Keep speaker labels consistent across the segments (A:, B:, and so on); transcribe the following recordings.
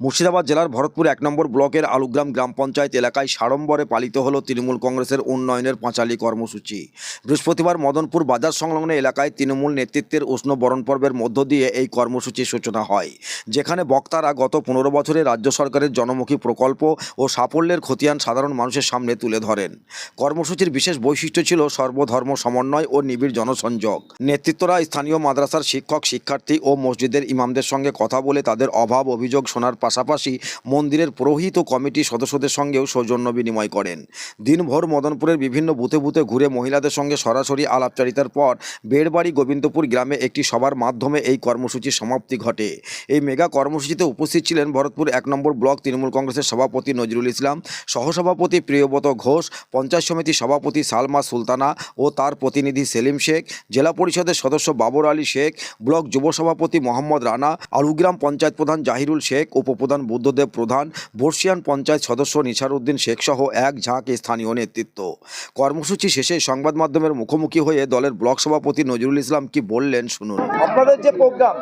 A: মুর্শিদাবাদ জেলার ভরতপুর এক নম্বর ব্লকের আলুগ্রাম গ্রাম পঞ্চায়েত এলাকায় সাড়ম্বরে পালিত হলো তৃণমূল কংগ্রেসের উন্নয়নের পাঁচালী কর্মসূচি। বৃহস্পতিবার মদনপুর বাজার সংলগ্ন এলাকায় তৃণমূল নেতৃত্বের উষ্ণ বরণ পর্বের মধ্য দিয়ে এই কর্মসূচির সূচনা হয়, যেখানে বক্তারা গত পনেরো বছরে রাজ্য সরকারের জনমুখী প্রকল্প ও সাফল্যের খতিয়ান সাধারণ মানুষের সামনে তুলে ধরেন। কর্মসূচির বিশেষ বৈশিষ্ট্য ছিল সর্বধর্ম সমন্বয় ও নিবিড় জনসংযোগ। নেতৃত্বরা স্থানীয় মাদ্রাসার শিক্ষক, শিক্ষার্থী ও মসজিদের ইমামদের সঙ্গে কথা বলে তাদের অভাব অভিযোগ শোনার পাশাপাশি মন্দিরের পুরোহিত ও কমিটি সদস্যদের সঙ্গেও সৌজন্য বিনিময় করেন। দিনভর মদনপুরের বিভিন্ন বুথে বুথে ঘুরে মহিলাদের সঙ্গে সরাসরি আলাপচারিতার পর বেড়বাড়ি গোবিন্দপুর গ্রামে একটি সভার মাধ্যমে এই কর্মসূচির সমাপ্তি ঘটে। এই মেগা কর্মসূচিতে উপস্থিত ছিলেন ভরতপুর এক নম্বর ব্লক তৃণমূল কংগ্রেসের সভাপতি নজরুল ইসলাম, সহসভাপতি প্রিয়ব্রত ঘোষ, পঞ্চায়েত সমিতির সভাপতি সালমা সুলতানা ও তার প্রতিনিধি সেলিম শেখ, জেলা পরিষদের সদস্য বাবর আলী শেখ, ব্লক যুব সভাপতি মোহাম্মদ রানা, আলুগ্রাম পঞ্চায়েত প্রধান জাহিরুল শেখ উপপ্রধান বুদ্ধদেব প্রধান বর্ষিয়ান পঞ্চায়েত সদস্য নিসার উদ্দিন শেখ সহ এক ঝাঁক স্থানীয় নেতৃত্ব। কর্মসূচি শেষে সংবাদ মাধ্যমের মুখোমুখি হয়ে দলের ব্লক সভাপতি নজরুল ইসলাম কি বললেন শুনুন।
B: আপনাদের যে প্রোগ্রাম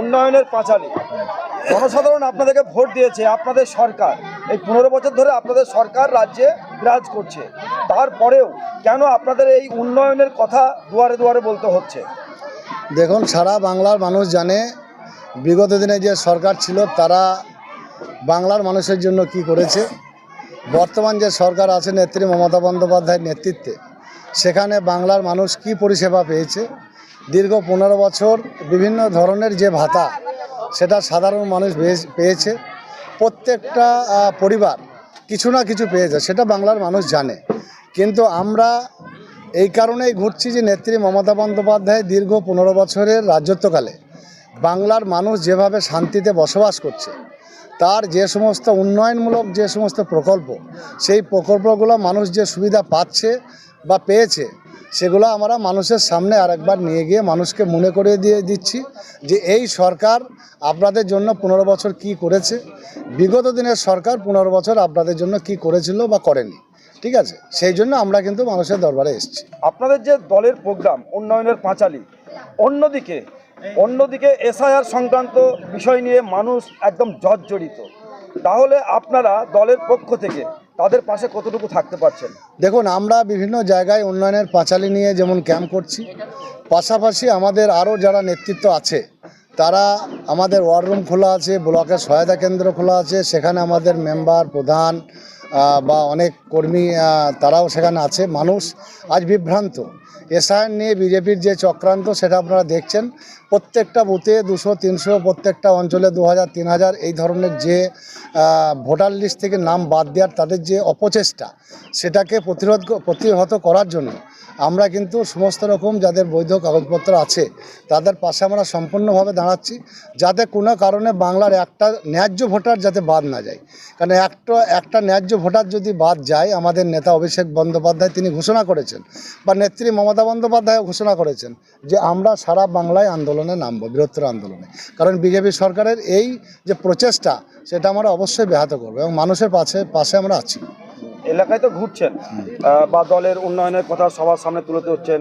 B: উন্নয়নের পাঁচালী জনসাধারণ আপনাদেরকে ভোট দিয়েছে আপনাদের সরকার। এই পনেরো বছর ধরে আপনাদের সরকার রাজ্যে বিরাজ করছে। তারপরেও কেন আপনাদের এই উন্নয়নের কথা দুয়ারে দুয়ারে বলতে হচ্ছে?
C: দেখুন সারা বাংলার মানুষ জানে বিগত দিনে যে সরকার ছিল তারা বাংলার মানুষের জন্য কি করেছে? বর্তমান যে সরকার আছে নেত্রী মমতা বন্দ্যোপাধ্যায়ের নেতৃত্বে, সেখানে বাংলার মানুষ কি পরিষেবা পেয়েছে? দীর্ঘ পনেরো বছর বিভিন্ন ধরনের যে ভাতা, সেটা সাধারণ মানুষ পেয়ে- পেয়েছে। প্রত্যেকটা পরিবার কিছু না কিছু পেয়েছে, সেটা বাংলার মানুষ জানে। কিন্তু আমরা এই কারণেই ঘুরছি যে নেত্রী মমতা বন্দ্যোপাধ্যায় দীর্ঘ পনেরো বছরের রাজত্বকালে বাংলার মানুষ যেভাবে শান্তিতে বসবাস করছে তার যে সমস্ত উন্নয়নমূলক যে সমস্ত প্রকল্প, সেই প্রকল্পগুলো মানুষ যে সুবিধা পাচ্ছে বা পেয়েছে, সেগুলো আমরা মানুষের সামনে আরেকবার নিয়ে গিয়ে মানুষকে মনে করিয়ে দিয়ে দিচ্ছি যে এই সরকার আপনাদের জন্য পনেরো বছর কি করেছে, বিগত দিনের সরকার পনেরো বছর আপনাদের জন্য কি করেছিল বা করেনি, ঠিক আছে? সেই জন্য আমরা কিন্তু মানুষের দরবারে এসেছি।
B: আপনাদের যে দলের প্রোগ্রাম, উন্নয়নের পাঁচালী, অন্যদিকে অন্যদিকে এসআইআর সংক্রান্ত বিষয় নিয়ে মানুষ একদম জর্জরিত। তাহলে আপনারা দলের পক্ষ থেকে তাদের পাশে কতটুকু থাকতে পারছেন?
C: দেখুন আমরা বিভিন্ন জায়গায় উন্নয়নের পাঁচালী নিয়ে যেমন ক্যাম্প করছি পাশাপাশি আমাদের আরও যারা নেতৃত্ব আছে তারা আমাদের ওয়ার রুম খোলা আছে ব্লকের সহায়তা কেন্দ্র খোলা আছে সেখানে আমাদের মেম্বার প্রধান বা অনেক কর্মী তারাও সেখানে আছে। মানুষ আজ বিভ্রান্ত। এসআইআর নিয়ে বিজেপির যে চক্রান্ত, সেটা আপনারা দেখছেন। প্রত্যেকটা বুথে দুশো, তিনশো, প্রত্যেকটা অঞ্চলে দু হাজার, তিন হাজার এই ধরনের যে ভোটার লিস্ট থেকে নাম বাদ দেওয়ার তাদের যে অপচেষ্টা, সেটাকে প্রতিরোধ প্রতিহত করার জন্য আমরা কিন্তু সমস্ত রকম যাদের বৈধ কাগজপত্র আছে, তাদের পাশে আমরা সম্পূর্ণভাবে দাঁড়াচ্ছি। যাতে কোনো কারণে বাংলার একটা ন্যায্য ভোটার যাতে বাদ না যায়। কারণ একটা একটা ন্যায্য ভোটার যদি বাদ যায় আমাদের নেতা অভিষেক বন্দ্যোপাধ্যায় তিনি ঘোষণা করেছেন বা নেত্রী মমতা বন্দ্যোপাধ্যায়ও ঘোষণা করেছেন যে আমরা সারা বাংলায় আন্দোলনে নামবো বৃহত্তর আন্দোলনে। কারণ বিজেপি সরকারের এই যে প্রচেষ্টা সেটা আমরা অবশ্যই ব্যাহত করব এবং মানুষের পাশে পাশে আমরা আছি।
B: এলাকায় তো ঘুরছেন বা দলের উন্নয়নের কথা সবার সামনে তুলে ধরছেন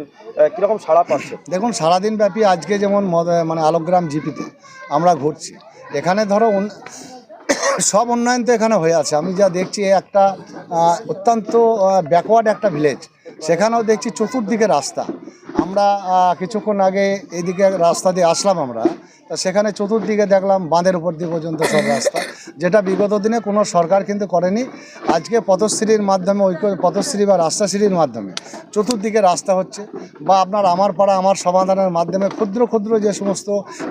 B: কীরকম সাড়া পাচ্ছেন?
C: দেখুন সারাদিন ব্যাপী আজকে যেমন মানে আলোকগ্রাম জিপিতে আমরা ঘুরছি। এখানে ধরো সব উন্নয়ন তো এখানে হয়ে আছে। আমি যা দেখছি একটা অত্যন্ত ব্যাকওয়ার্ড একটা ভিলেজ সেখানেও দেখছি চতুর্দিকে রাস্তা। আমরা কিছুক্ষণ আগে এদিকে রাস্তা দিয়ে আসলাম আমরা। তা সেখানে চতুর্দিকে দেখলাম বাঁধের উপর দিয়ে পর্যন্ত সব রাস্তা। যেটা বিগত দিনে কোনো সরকার কিন্তু করেনি, আজকে পথশ্রীর মাধ্যমে, ঐক্য, পথশ্রী বা রাস্তাশ্রীর মাধ্যমে চতুর্দিকে রাস্তা হচ্ছে বা আপনার আমার পাড়া, আমার সমাধানের মাধ্যমে ক্ষুদ্র ক্ষুদ্র যে সমস্ত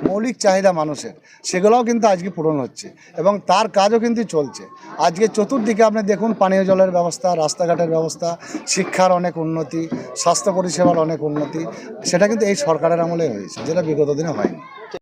C: মৌলিক চাহিদা মানুষের, সেগুলোও কিন্তু আজকে পূরণ হচ্ছে এবং তার কাজও কিন্তু চলছে। আজকে চতুর্দিকে আপনি দেখুন পানীয় জলের ব্যবস্থা, রাস্তাঘাটের ব্যবস্থা, শিক্ষার অনেক উন্নতি, স্বাস্থ্য পরিষেবার অনেক উন্নতি, সেটা কিন্তু এই সরকারের আমলে হয়েছে, যেটা বিগত দিনে হয়নি।